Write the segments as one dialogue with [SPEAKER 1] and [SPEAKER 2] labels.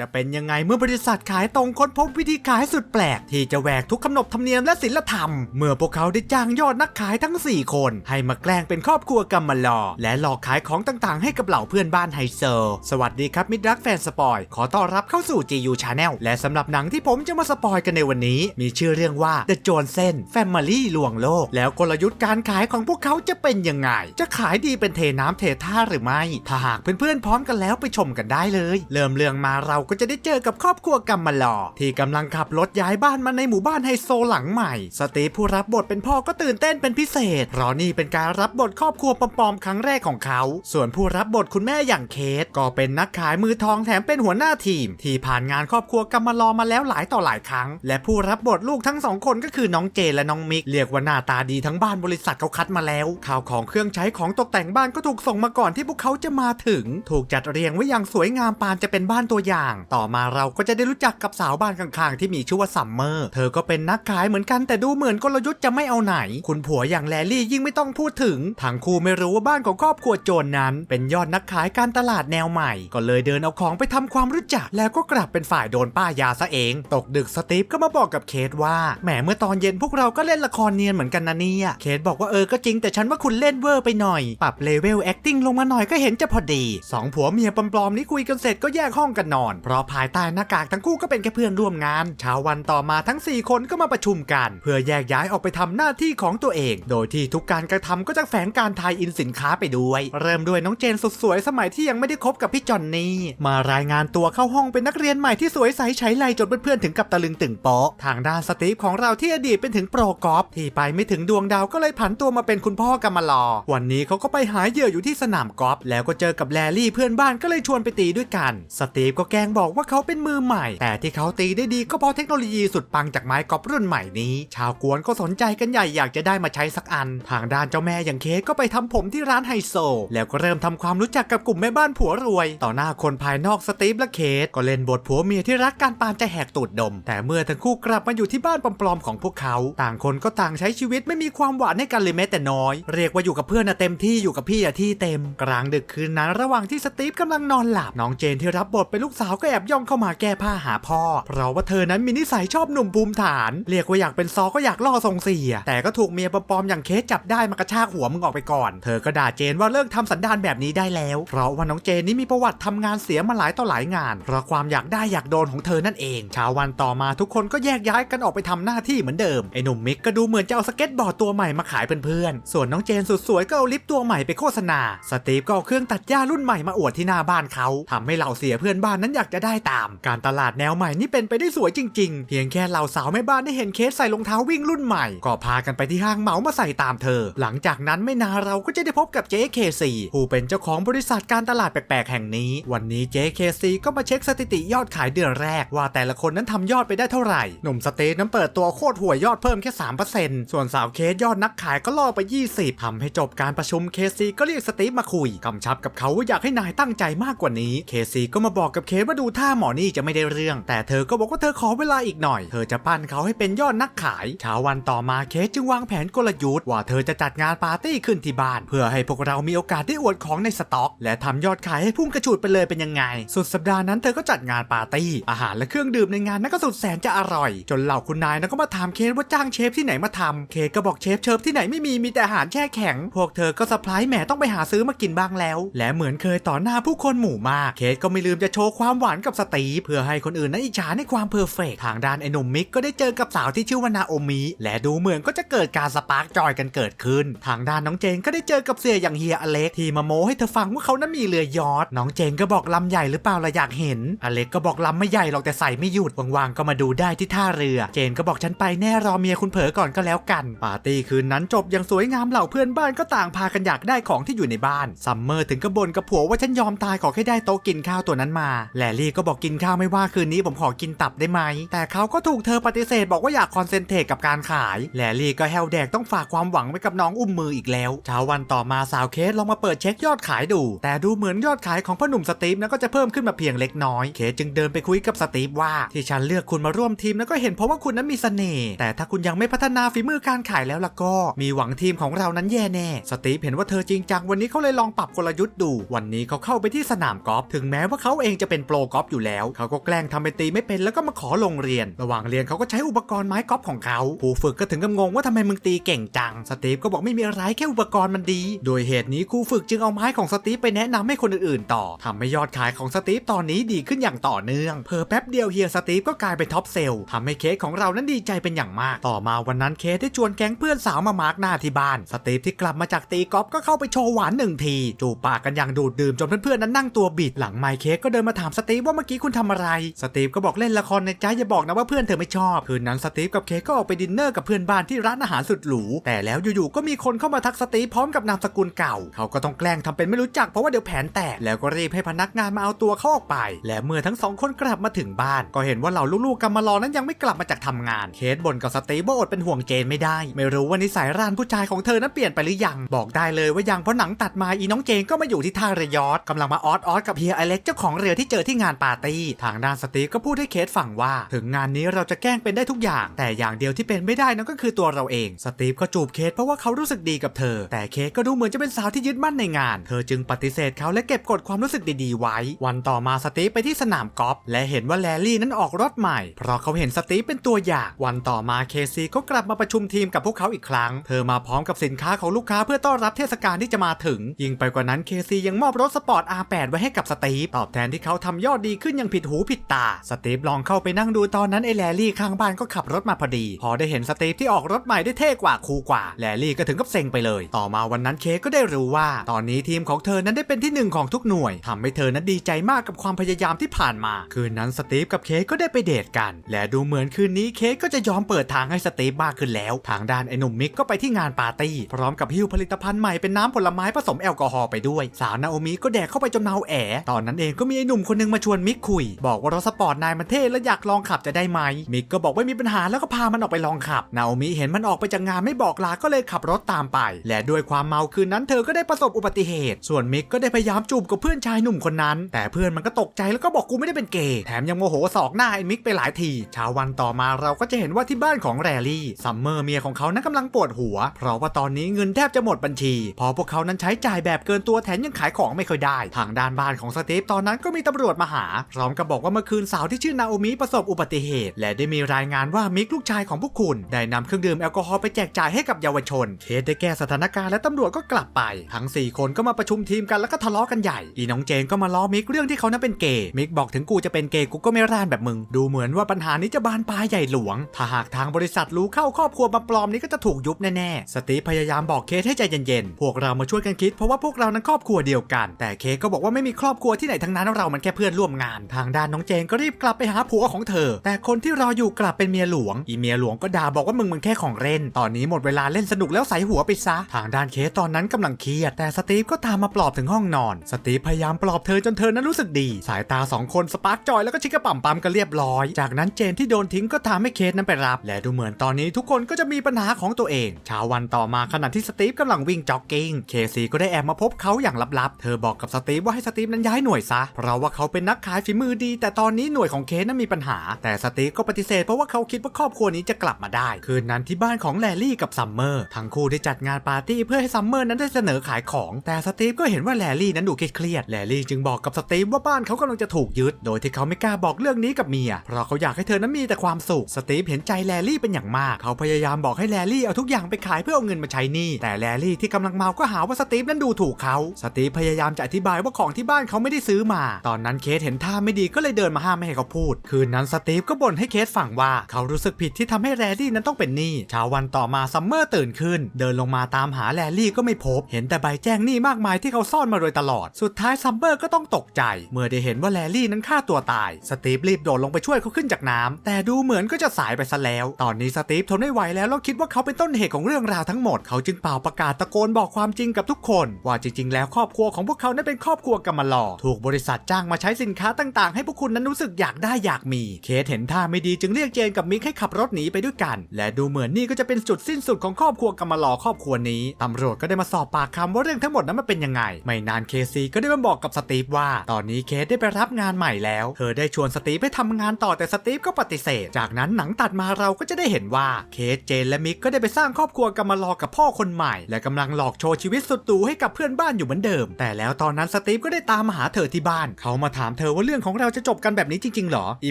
[SPEAKER 1] จะเป็นยังไงเมื่อบริษัทขายตรงค้นพบวิธีขายสุดแปลก ที่จะแหวกทุกขนบธรรมเนียมและศิลธรรม เมื่อพวกเขาได้จ้างยอดนักขายทั้ง 4 คน ให้มาแกล้งเป็นครอบครัวกำมะลอ และหลอกขายของต่างๆ ให้กับเหล่าเพื่อนบ้านไฮโซสวัสดีครับมิตรรักแฟนสปอย ขอต้อนรับเข้าสู่ GU Channel และสำหรับหนังที่ผมจะมาสปอยกันในวันนี้ มีชื่อเรื่องว่า The j o n s e n Family ลวงโลก แล้วกลยุทธ์การขายของพวกเขาจะเป็นยังไง จะขายดีเป็นเทน้ำเทท่าหรือไม่ ถ้าหากเพื่อนๆพร้อมกันแล้วไปชมกันได้เลย เริ่มเรื่องมาเราก็จะได้เจอกับครอบครัวกำมะลอ ที่กำลังขับรถย้ายบ้านมาในหมู่บ้านไฮโซหลังใหม่ สตีฟผู้รับบทเป็นพ่อก็ตื่นเต้นเป็นพิเศษ เพราะนี่เป็นการรับบทครอบครัวปลอมๆครั้งแรกของเขา ส่วนผู้รับบทคุณแม่อย่างเคส ก็เป็นนักขายมือทองแถมเป็นหัวหน้าทีม ที่ผ่านงานครอบครัวกำมะลอมาแล้วหลายต่อหลายครั้ง และผู้รับบทลูกทั้งสองคนก็คือน้องเจและน้องมิกเรียกว่าหน้าตาดีทั้งบ้านบริษัทเขาคัดมาแล้วข่าวของเครื่องใช้ของตกแต่งบ้านก็ถูกส่งมาก่อนที่พวกเขาจะมาถึง ถูกจัดเรียงไว้อย่างสวยงามปานจะเป็นบ้านตัวอย่างต่อมาเราก็จะได้รู้จักกับสาวบ้านข้างๆ ที่มีชื่อว่าซัมเมอร์ เธอก็เป็นนักขายเหมือนกันแต่ดูเหมือนกลยุทธ์จะไม่เอาไหน คุณผัวอย่างแลลี่ยิ่งไม่ต้องพูดถึงทั้งคู่ไม่รู้ว่าบ้านของครอบครัวโจรนนั้น เป็นยอดนักขายการตลาดแนวใหม่ ก็เลยเดินเอาของไปทำความรู้จัก แล้วก็กลับเป็นฝ่ายโดนป้ายาซะเอง ตกดึกสตีฟก็มาบอกกับเคทว่าแหมเมื่อตอนเย็นพวกเราก็เล่นละครเนียนเหมือนกันนะเนี่ยเคทบอกว่าเออก็จริงแต่ฉันว่าคุณเล่นเวอร์ไปหน่อย ปรับเลเวล acting ลงมาหน่อยก็เห็นจะพอดีสองผัวเมียปลอมๆนี้คุยกันเสร็จก็แยกห้องกันนอนเพราะภายใต้หน้ากากทั้งคู่ก็เป็นแค่เพื่อนร่วมงานเช้าวันต่อมาทั้ง 4 คนก็มาประชุมกัน เพื่อแยกย้ายออกไปทำหน้าที่ของตัวเอง โดยที่ทุกการกระทำก็จะแฝงการทายอินสินค้าไปด้วย เริ่มด้วยน้องเจนสุดสวยสมัยที่ยังไม่ได้คบกับพี่จอนนี่มารายงานตัวเข้าห้องเป็นนักเรียนใหม่ที่สวยใสใช้ไลจนเพื่อนๆถึงกับตะลึงตึงโป๊ะทางด้านสตีฟของเราที่อดีตเป็นถึงโปรกอล์ฟที่ไปไม่ถึงดวงดาวก็เลยผันตัวมาเป็นคุณพ่อกำมะลอ วันนี้เขาก็ไปหาเหยื่ออยู่ที่สนามกอล์ฟแล้วก็เจอกับแลลี่เพื่อนบ้านก็เลยชวนไปตีด้วยกัน สตีฟก็แกล้งบอกว่าเขาเป็นมือใหม่ แต่ที่เขาตีได้ดีก็เพราะเทคโนโลยีสุดปังจากไม้กอล์ฟรุ่นใหม่นี้ ชาวกวนก็สนใจกันใหญ่อยากจะได้มาใช้สักอัน ทางด้านเจ้าแม่อย่างเคสก็ไปทำผมที่ร้านไฮโซ แล้วก็เริ่มทำความรู้จักกับกลุ่มแม่บ้านผัวรวย ต่อหน้าคนภายนอกสตีฟและเคสก็เล่นบทผัวเมียที่รักการปานจะแหกตูดดม แต่เมื่อทั้งคู่กลับมาอยู่ที่บ้านปลอมๆของพวกเขา ต่างคนก็ต่างใช้ชีวิตไม่มีความหวานให้กันเลยแม้แต่น้อย เรียกว่าอยู่กับเพื่อนนะเต็มที่อยู่กับพี่อะที่เต็ม กลางดึกคืนนั้นระหว่างที่สตีฟกำลังนอนหลับน้องเจนที่รับบทเป็นลูกสาวก็แอบย่องเข้ามาแก้ผ้าหาพ่อ เพราะว่าเธอนั้นมีนิสัยชอบหนุ่มภูมิฐาน เรียกว่าอยากเป็นซอก็อยากล่อทรงเสีย แต่ก็ถูกเมียปลอมๆอย่างเคสจับได้มากระชากหัวมึงออกไปก่อน เธอก็ด่าเจนว่าเลิกทำสันดานแบบนี้ได้แล้ว เพราะว่าน้องเจนนี่มีประวัติทำงานเสียมาหลายต่อหลายงาน เพราะความอยากได้อยากโดนของเธอนั่นเองเช้าวันต่อมาทุกคนก็แยกย้ายกันออกไปทำหน้าที่เหมือนเดิมไอ้หนุ่มมิกก็ดูเหมือนจะเอาสเก็ตบอร์ดตัวใหม่มาขายเพื่อนๆส่วนน้องเจนสุดสวยก็เอาลิฟต์ตัวใหม่ไปโฆษณา สตีฟก็เอาเครื่องตัดหญ้ารุ่นใหม่มาอวดที่หน้าบ้านเขาทำให้เหล่าเสียเพื่อนบ้านนั้นอยากจะได้ตาม การตลาดแนวใหม่นี่เป็นไปได้สวยจริง ๆ เพียงแค่เหล่าสาวแม่บ้านได้เห็นเคสใส่รองเท้าวิ่งรุ่นใหม่ ก็พากันไปที่ห้างเหมามาใส่ตามเธอ หลังจากนั้นไม่นานเราก็จะได้พบกับเจ๊เคซีผู้เป็นเจ้าของบริษัทการตลาดแปลกๆแห่งนี้ วันนี้เจ๊เคซีก็มาเช็คสถิติยอดขายเดือนแรก ว่าแต่ละคนนั้นทำยอดไปได้เท่าไหร่ หนุ่มสเตทนั้นเปิดตัวโคตรห่วยยอดเพิ่มแค่ 3%ส่วนสาวเคสยอดนักขายก็ล่อไป 20ทำให้จบการประชุมเคซีก็เรียกสตีฟมาคุยกำชับกับเขาว่าอยากให้นายตั้งใจมากกว่านี้เคซีก็มาบอกกับเคสว่าดูท่าหมอนี่จะไม่ได้เรื่อง แต่เธอก็บอกว่าเธอขอเวลาอีกหน่อย เธอจะปั้นเขาให้เป็นยอดนักขายเช้าวันต่อมาเคสจึงวางแผนกลยุทธ์ว่าเธอจะจัดงานปาร์ตี้ขึ้นที่บ้าน เพื่อให้พวกเรามีโอกาสได้อวดของในสต็อก และทำยอดขายให้พุ่งกระฉูดไปเลยเป็นยังไง สุดสัปดาห์นั้นเธอก็จัดงานปาร์ตี้อาหารและเครื่องดื่มในงานนั้นก็สุดแสนจะอร่อย จนเหล่าคุณนายนั้นก็มาถามเคสว่าจ้างเชฟที่ไหนมาทำเคสก็บอกเชฟเชิฟที่ไหนไม่มีมีแต่อาหารแช่แข็ง พวกเธอก็สะพายแหมต้องไปหาซื้อมากินบ้างแล้ว และเหมือนเคยต่อหน้าผู้คนหมู่มาก เคสก็ไม่ลืมจะโชว์ความหววานกับสตีเพื่อให้คนอื่นนั้นอิจฉาในความเพอร์เฟกต์ทางด้านไอ้หนุ่มมิกก็ได้เจอกับสาวที่ชื่อว่านาโอมิและดูเหมือนก็จะเกิดการสปาร์กจอยกันเกิดขึ้น ทางด้านน้องเจนก็ได้เจอกับเสียอย่างเฮียอเล็กที่มาโม้ให้เธอฟังว่าเขานั้นมีเรือยอทน้องเจนก็บอกลำใหญ่หรือเปล่าล่ะอยากเห็น อเล็กก็บอกลำไม่ใหญ่หรอกแต่ใส่ไม่หยุดว่างๆก็มาดูได้ที่ท่าเรือ เจนก็บอกฉันไปแน่รอเมียคุณเผลอก่อนก็แล้วกันปาร์ตี้คืนนั้นจบอย่างสวยงามเหล่าเพื่อนบ้านก็ต่างพากันอยากได้ของที่อยู่ในบ้านซัมเมอร์ถึงกระบนกับผัวว่าฉันยอมตายขอแค่ได้โต๊ะกินข้าวตัวนั้นมาแลลี่ก็บอกกินข้าวไม่ว่าคืนนี้ผมขอกินตับได้ไหม แต่เขาก็ถูกเธอปฏิเสธบอกว่าอยากคอนเซนเทรตกับการขาย แลลี่ก็แฮวแดกต้องฝากความหวังไว้กับน้องอุ้มมืออีกแล้ว เช้าวันต่อมาสาวเคสลองมาเปิดเช็คยอดขายดู แต่ดูเหมือนยอดขายของพ่อหนุ่มสตีฟนั้นก็จะเพิ่มขึ้นมาเพียงเล็กน้อย เคสจึงเดินไปคุยกับสตีฟว่าที่ฉันเลือกคุณมาร่วมทีมนั้นก็เห็นเพราะว่าคุณนั้นมีเสน่ห์แต่ถ้าคุณยังไม่พัฒนาฝีมือการขายแล้วล่ะก็ มีหวังทีมของเรานั้นแย่แน่ สตีฟเห็นว่าเธอจริงจังวันนี้เขาเลยลองปรับกลยุทธ์ดู วันนี้เขาเข้าไปที่สนามกอล์ฟถึงแม้ว่าเขาเองจะเป็นโปรกอล์ฟอยู่แล้ว เขาก็แกล้งทำเป็นตีไม่เป็นแล้วก็มาขอลงเรียน ระหว่างเรียนเขาก็ใช้อุปกรณ์ไม้กอล์ฟของเขาผู้ฝึกก็ถึงกับงงว่าทำไมมึงตีเก่งจัง สตีฟก็บอกไม่มีอะไรแค่อุปกรณ์มันดี โดยเหตุนี้ครูฝึกจึงเอาไม้ของสตีฟไปแนะนำให้คนอื่นๆต่อทำให้ยอดขายของสตีฟตอนนี้ดีขึ้นอย่างต่อเนื่อง เพอแป๊บเดียวเฮียสตีฟก็กลายเป็นท็อปเซลล์ทำให้เคสของเรานั้นดีใจเป็นอย่างมาก ต่อมาวันนั้นเคสได้ชวนแก๊งเพื่อนสาวมามาร์กหน้าที่บ้าน สตีฟที่กลับมาจากตีกอล์ฟก็เข้าไปโชว์หวานหนึ่งที จูบปากกันอย่างดูดดื่มจนเพื่อนๆนั้นนั่งตัวบิดหลังไมค์เค้กก็เดินมาถามสตีฟว่าเมื่อกี้คุณทำอะไร สตีฟก็บอกเล่นละครในใจอย่าบอกนะว่าเพื่อนเธอไม่ชอบ คืนนั้นสตีฟกับเคก็ออกไปดินเนอร์กับเพื่อนบ้านที่ร้านอาหารสุดหรู แต่แล้วอยู่ๆ ก็มีคนเข้ามาทักสตีฟพร้อมกับนามสกุลเก่า เขาก็ต้องแกล้งทำเป็นไม่รู้จักเพราะว่าเดี๋ยวแผนแตก แล้วก็รีบให้พนักงานมาเอาตัวเขาออกไป และเมื่อทั้งสองคนกลับมาถึงบ้าน ก็เห็นว่าเหล่าลูกๆกำมารอนั้นยังไม่กลับมาจากทำงาน เคสบ่นกับสตีฟว่าอดเป็นห่วงเจนไม่ได้ ไม่รู้ว่านิสัยร้านผู้ชายของเธอนั้นเปลี่ยนไปหรือยัง บอกได้เลยว่ายังเพราะหนังตัดมาอีน้องเจนก็มาอยู่ที่ท่าเรือยอทกำลังมาออสออสกับเฮียอเล็กเจ้าของเรือที่เจอที่งานปาร์ตี้ ทางด้านสตีฟก็พูดให้เคสฟังว่า ถึงงานนี้เราจะแกล้งเป็นได้ทุกอย่าง แต่อย่างเดียวที่เป็นไม่ได้นั่นก็คือตัวเราเอง สตีฟก็จูบเคสเพราะว่าเขารู้สึกดีกับเธอ แต่เคสก็ดูเหมือนจะเป็นสาวที่ยึดมั่นในงาน เธอจึงปฏิเสธเขาและเก็บกดความรู้สึกดีๆไว้ วันต่อมาสตีฟไปที่สนามกอล์ฟและเห็นว่าแลลี่นั้นออกรถใหม่ เพราะเขาเห็นสตีฟเป็นตัวอย่าง วันต่อมาเคซีก็กลับมาประชุมทีมกับพวกเขาอีกครั้ง เธอมาพร้อมกับสินค้าของลูกค้าเพื่อต้อนรับเทศกาลที่จะมาถึง ยิ่งไปกว่านั้นเคซียังมอบรถสปอร์ต R8 ไว้ให้กับสตีฟตอบแทนที่เขาทำยอดดีขึ้นอย่างผิดหูผิดตา สตีฟลองเข้าไปนั่งดูตอนนั้นไอ้แลลี่ข้างบ้านก็ขับรถมาพอดี พอได้เห็นสตีฟที่ออกรถใหม่ได้เท่กว่าคูกว่า แลลี่ก็ถึงกับเซ็งไปเลย ต่อมาวันนั้นเคกก็ได้รู้ว่า ตอนนี้ทีมของเธอนั้นได้เป็นที่หนึ่งของทุกหน่วยทำให้เธอนั้นดีใจมากกับความพยายามที่ผ่านมา คืนนั้นสตีฟกับเคกก็ได้ไปเดทกัน และดูเหมือนคืนนี้เคกก็จะยอมเปิดทางให้สตีฟมากขึ้นแล้ว ทางด้านไอ้หนุ่มมิกก็ไปที่งานปาร์ตี้พร้อมกับหิ้วผลิตภัณฑ์ใหม่เป็นน้ำผลไม้ผสมแอลกอฮอล์ไปด้วย สาวนาโอมิก็แดกเข้าไปจนเมาแอตอนนั้นเองก็มีไอ้หนุ่มคนนึงมาชวนมิกคุย บอกว่ารถสปอร์ตนายมันเท่และอยากลองขับจะได้ไหม มิกก็บอกว่าไม่มีปัญหาแล้วก็พามันออกไปลองขับ นาโอมิเห็นมันออกไปจากงานไม่บอกลาก็เลยขับรถตามไป และด้วยความเมาคืนนั้นเธอก็ได้ประสบอุบัติเหตุ ส่วนมิกก็ได้พยายามจูบกับเพื่อนชายหนุ่มคนนั้น แต่เพื่อนมันก็ตกใจแล้วก็บอกกูไม่ได้เป็นเกย์แถมยังโมโหสอกหน้าไอ้มิกไปหลายทีเช้าวันต่อมาเราก็จะเห็นว่าที่บ้านของแรลลี่ซัมเมอร์เมียของเขานั้นกำลังปวดหัว เพราะว่าตอนนี้เงินแทบจะหมดบัญชี พอพวกเขานั้นใช้จ่ายแบบเกินตัวแถมยังขายของไม่ค่อยได้ ทางด้านบ้านของสตีฟตอนนั้นก็มีตำรวจมาหา พร้อมกับบอกว่าเมื่อคืนสาวที่ชื่อนาโอมิประสบอุบัติเหตุ และได้มีรายงานว่ามิกลูกชายของพวกคุณได้นำเครื่องดื่มแอลกอฮอล์ไปแจกจ่ายให้กับเยาวชน เคสได้แก้สถานการณ์และตำรวจก็กลับไป ทั้ง 4 คนก็มาประชุมทีมกันแล้วก็ทะเลาะกันใหญ่ อีน้องเจนก็มาล้อมิกเรื่องที่เขานั้นเป็นเกย์มิกบอกถึงกูจะเป็นเกย์กูก็ไม่ร่านแบบมึง ดูเหมือนว่าปัญหานี้จะบานปลายใหญ่หลวง ถ้าหากทางบริษัทรู้เข้าครอบครัวมาปลอมนี้ก็จะถูกยุบแน่ๆ สตีพยายามบอกเคสให้ใจเย็นๆ พวกเรามาช่วยกันคิดเพราะว่าพวกเรานั้นครอบครัวเดียวกัน แต่เคสก็บอกว่าไม่มีครอบครัวที่ไหนทั้งนั้นเรามันแค่เพื่อนร่วมงาน ทางด้านน้องเจนก็รีบกลับไปหาผัวของเธอ แต่คนที่รออยู่กลับเป็นเมียหลวง อีเมียหลวงก็ด่าบอกว่ามึงมันแค่ของเล่น ตอนนี้หมดเวลาเล่นสนุกแล้วใส่หัวไปซะ ทางด้านเคสตอนนั้นกำลังเครียด แต่สตีฟก็ตามมาปลอบถึงห้องนอน สตีฟพยายามปลอบเธอจนเธอนั้นรู้สึกดี สายตาสองคนสปาร์กจอยแล้วก็ชิกกระปั่มปั๊มกันเรียบร้อย จากนั้นเจนที่โดนทิ้งก็ทำให้เคสนั้นไปรับ และดูเหมือนตอนนี้ทุกคนก็จะมีปัญหาของตัวเองเช้าวันต่อมาขณะที่สตีฟกำลังวิ่งจ็อกกิ้งเคซีก็ได้แอบมาพบเขาอย่างลับๆ เธอบอกกับสตีฟว่าให้สตีฟนั้นย้ายหน่วยซะ เพราะว่าเขาเป็นนักขายฝีมือดี แต่ตอนนี้หน่วยของเคสนั้นมีปัญหา แต่สตีฟก็ปฏิเสธเพราะว่าเขาคิดว่าครอบครัวนี้จะกลับมาได้ คืนนั้นที่บ้านของแลลี่กับซัมเมอร์ทั้งคู่ได้จัดงานปาร์ตี้เพื่อให้ซัมเมอร์นั้นได้เสนอขายของ แต่สตีฟก็เห็นว่าแลลี่นั้นดูเครียดแลลี่จึงบอกกับสตีฟว่าบ้านเขากำลังจะถูกยึด โดยที่เขาไม่กล้าบอกเรื่องนี้กับเมีย เพราะเขาอยากให้เธอนั้นมีแต่ความสุข สตีฟเห็นใจแลลี่เป็นอย่างมาก เขาพยายามบอกให้แลลี่เอาทุกอย่างไปขายเพื่อเอาเงินมาใช้หนี้ แต่แลลี่ที่กำลังเมาก็หาว่าสตีฟนั้นดูถูกเขา สตีฟพยายามจะอธิบายว่าของที่บ้านเขาไม่ได้ซื้อมา ตอนนั้นเคสเห็นท่าไม่ดีก็เลยเดินมาห้ามไม่ให้เขาพูด คืนนั้นสตีฟก็บ่นให้เคสฟังว่าเขารู้สึกผิดที่ทำให้แลลี่นั้นต้องเป็นหนี้เช้าวันต่อมาซัมเมอร์ตื่นขึ้น เดินลงมาตามหาแลลี่ก็ไม่พบ เห็นแต่ใบแจ้งหนี้มากมายที่เขาซ่อนมาโดยตลอด สุดท้ายซัมเมอร์ก็ต้องตกใจ เมื่อได้เห็นว่าแลลี่นั้นฆ่าตัวตาย สตีฟรีบโดดลงไปช่วยเขาขึ้นจากน้ำแต่ดูเหมือนก็จะสายไปซะแล้ว ตอนนี้สตีฟทนไม่ไหวแล้วแล้วคิดว่าเขาเป็นต้นเหตุของเรื่องราวทั้งหมด เขาจึงเป่าประกาศตะโกนบอกความจริงกับทุกคน ว่าจริง ๆ แล้วครอบครัวของพวกเขานั้นเป็นครอบครัวกำมลอถูกบริษัทจ้างมาใช้สินค้าต่างๆ ให้พวกคุณนั้นรู้สึกอยากได้อยากมี เคสเห็นท่าไม่ดีจึงเรียกเจนกับมิกให้ขับรถหนีไปด้วยกัน และดูเหมือนนี่ก็จะเป็นจุดสิ้นสุดของครอบครัวกำมะลอครอบครัวนี้ตำรวจก็ได้มาสอบปากคำว่าเรื่องทั้งหมดนั้นมันเป็นยังไง ไม่นานเคซีก็ได้มาบอกกับสตีฟว่า ตอนนี้เคสได้ไปรับงานใหม่แล้ว เธอได้ชวนสตีฟให้ทำงานต่อแต่สตีฟก็ปฏิเสธ จากนั้นหนังตัดมาเราก็จะได้เห็นว่าเคสเจนและมิกก็ได้ไปสร้างครอบครัวกำมะลอกับพ่อคนใหม่ และกำลังหลอกโชว์ชีวิตสุดหรูให้กับเพื่อนบ้านอยู่เหมือนเดิม แต่แล้วตอนนั้นสตีฟก็ได้ตามมาหาเธอที่บ้าน เขามาถามเธอว่าเรื่องของเราจะจบกันแบบนี้จริงๆเหรอ อี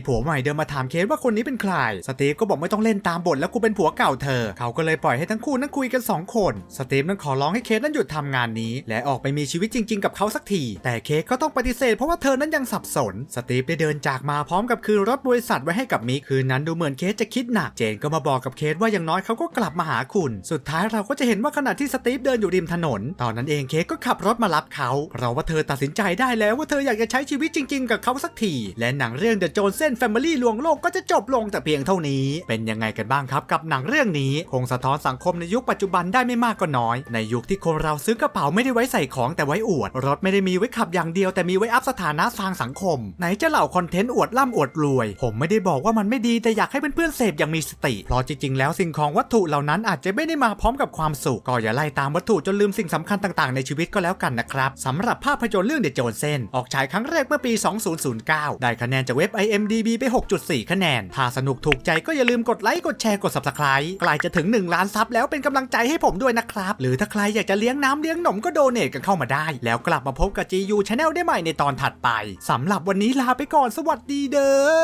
[SPEAKER 1] ผัวใหม่เดินมาถามเคสว่าคนนี้เป็นใคร สตีฟก็บอกไม่ต้องเล่นตามบทแล้วกูเป็นผัวเก่าเธอ เขาก็เลยปล่อยให้ทั้งคู่นั่งคุยกันสองคน สตีฟนั้นขอร้องให้เคสนั้นหยุดทำงานนี้ และออกไปมีชีวิตจริง ๆ กับเขาสักที แต่เคสก็ต้องปฏิเสธเพราะว่าเธอนั้นยังสับสน สตีฟได้เดินจากมาพร้อมกับคืนรถบริษัทไว้ให้กับมิก คืนนั้นดูเหมือนเคสจะคิดหนัก เจนก็มาบอกกับเคสว่าอย่างน้อยเขาก็กลับมาหาคุณ สุดท้ายเราก็จะเห็นว่าขณะที่สตีฟเดินอยู่ริมถนน ตอนนั้นเองเคสก็ขับรถมารับเขา เพราะว่าเธอตัดสินใจได้แล้วว่าเธออยากจะใช้ชีวิตจริงๆกับเขาสักที และหนังเรื่อง The Johnson Family ลวงโลกก็จะจบลงแต่เพียงเท่านี้ เป็นยังไงกันบ้างครับกับหนังเรื่องนี้ คงสะท้อนสังคมในยุคปัจจุบันได้ไม่มากก็น้อย ในยุคที่คนเราซื้อกระเป๋าไม่ได้ไว้ใส่ของแต่ไว้อวด รถไม่ได้มีไว้ขับอย่างเดียวแต่มีไว้อัพสถานะทางสังคม ไหนจะเหล่าคอนเทนต์อวดร่ำอวดรวย ผมไม่ได้บอกว่ามันไม่ดีแต่อยากให้เพื่อนๆเสพอย่างมีสติ เพราะจริงๆ แล้วสิ่งของวัตถุเหล่านั้นอาจจะไม่ได้มาพร้อมกับความสุข ก็อย่าไล่ตามวัตถุจนลืมสิ่งสำคัญต่างๆ ในชีวิตก็แล้วกันนะครับสำหรับภาพยนตร์เรื่องเด e j โจนเซนออกฉายครั้งแรกเมื่อปี2009 ได้คะแนนจากเว็บ IMDB ไป 6.4 คะแนน ถ้าสนุกถูกใจก็อย่าลืมกดไลค์ กดแชร์ กด Subscribe ใกล้จะถึง 1 ล้านซับแล้วเป็นกำลังใจให้ผมด้วยนะครับ หรือถ้าใครอยากจะเลี้ยงน้ำเลี้ยงหนมก็โดเนทกันเข้ามาได้ แล้วกลับมาพบกับ GU Channel ได้ใหม่ในตอนถัดไปสำหรับวันนี้ลาไปก่อนสวัสดีเด้อ